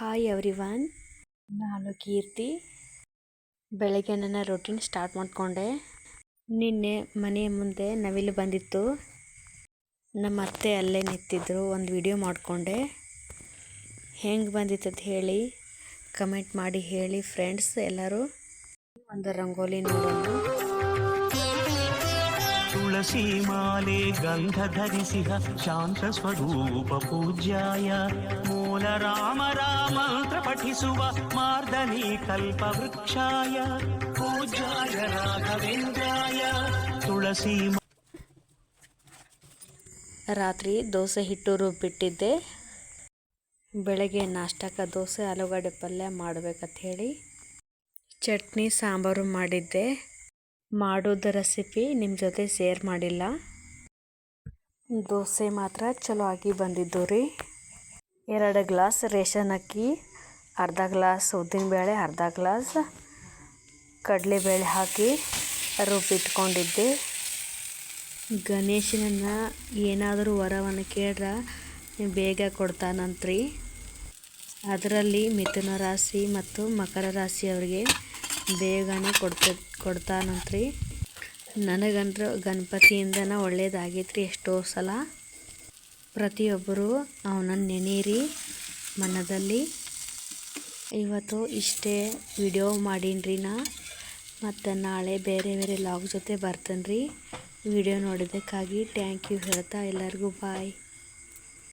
Hi everyone ನಾನು ಕೀರ್ತಿ. ಬೆಳಗ್ಗೆ ನನ್ನ ರೊಟೀನ್ ಸ್ಟಾರ್ಟ್ ಮಾಡಿಕೊಂಡೆ. ನಿನ್ನೆ ಮನೆಯ ಮುಂದೆ ನವಿಲು ಬಂದಿತ್ತು. ನಮ್ಮ ಅತ್ತೆ ಅಲ್ಲೇ ನಿಂತಿದ್ರು, ಒಂದು ವಿಡಿಯೋ ಮಾಡಿಕೊಂಡೆ. ಹೆಂಗೆ ಬಂದಿತ್ತು ಅಂತ ಹೇಳಿ ಕಮೆಂಟ್ ಮಾಡಿ ಹೇಳಿ ಫ್ರೆಂಡ್ಸ್ ಎಲ್ಲರೂ. ಒಂದು ರಂಗೋಲಿ ನೋಡೋಣ. ತುಳಸಿ ಮಾಲೆ ಗಂಧ ಧರಿಸಿಹ ಶಾಂತ ಸ್ವರೂಪ ಪೂಜ್ಯಾಯ. ಮೂಲ ರಾಮ ರಾಮಂತ್ರ ಪಠಿಸುವ ಮಾರ್ದನಿ ಕಲ್ಪ ವೃಕ್ಷಾಯ. ಪೂಜ್ಯಾಯ ರಾಘವೇಂದ್ರಾಯ. ತುಳಸಿ ರಾತ್ರಿ ದೋಸೆ ಹಿಟ್ಟು ರುಬ್ಬಿಟ್ಟಿದ್ದೆ. ಬೆಳಗ್ಗೆ ನಾಷ್ಟಕ್ಕೆ ದೋಸೆ, ಆಲೂಗಡ್ಡೆ ಪಲ್ಯ ಮಾಡ್ಬೇಕಂತ ಹೇಳಿ ಚಟ್ನಿ ಸಾಂಬಾರು ಮಾಡಿದ್ದೆ. ಮಾಡೋದು ರೆಸಿಪಿ ನಿಮ್ಮ ಜೊತೆ ಶೇರ್ ಮಾಡಿಲ್ಲ. ದೋಸೆ ಮಾತ್ರ ಚಲೋ ಆಗಿ ಬಂದಿದ್ದು ರೀ. ಎರಡು ಗ್ಲಾಸ್ ರೇಷನ್ ಅಕ್ಕಿ, ಅರ್ಧ ಗ್ಲಾಸ್ ಉದ್ದಿನಬೇಳೆ ಅರ್ಧ ಗ್ಲಾಸ್ ಕಡಲೆಬೇಳೆ ಹಾಕಿ ರುಬ್ಬಿಟ್ಕೊಂಡಿದ್ದೆ ಗಣೇಶನನ್ನು ಏನಾದರೂ ವರವನ್ನು ಕೇಳ್ರೆ ಬೇಗ ಕೊಡ್ತಾನಂತ್ರಿ. ಅದರಲ್ಲಿ ಮಿಥುನ ರಾಶಿ ಮತ್ತು ಮಕರ ರಾಶಿಯವರಿಗೆ ಬೇಗನೆ ಕೊಡ್ತ, ಕೊಡ್ತಾನಂತ್ರಿ. ನನಗಂದ್ರೆ ಗಣಪತಿಯಿಂದನ ಒಳ್ಳೆಯದಾಗೈತ್ರಿ ಎಷ್ಟೋ ಸಲ. ಪ್ರತಿಯೊಬ್ಬರು ಅವನನ್ನು ನೆನೀರಿ ಮನದಲ್ಲಿ. ಇವತ್ತು ಇಷ್ಟೇ ವಿಡಿಯೋ ಮಾಡೀನಿ ನಾ. ಮತ್ತು ನಾಳೆ ಬೇರೆ ಬೇರೆ ಲಾಗ್ ಜೊತೆ ಬರ್ತೇನೆ ರೀ ವಿಡಿಯೋ ನೋಡಿದ್ದಕ್ಕಾಗಿ ಥ್ಯಾಂಕ್ ಯು ಹೇಳ್ತಾ ಎಲ್ಲರಿಗೂ ಬಾಯ್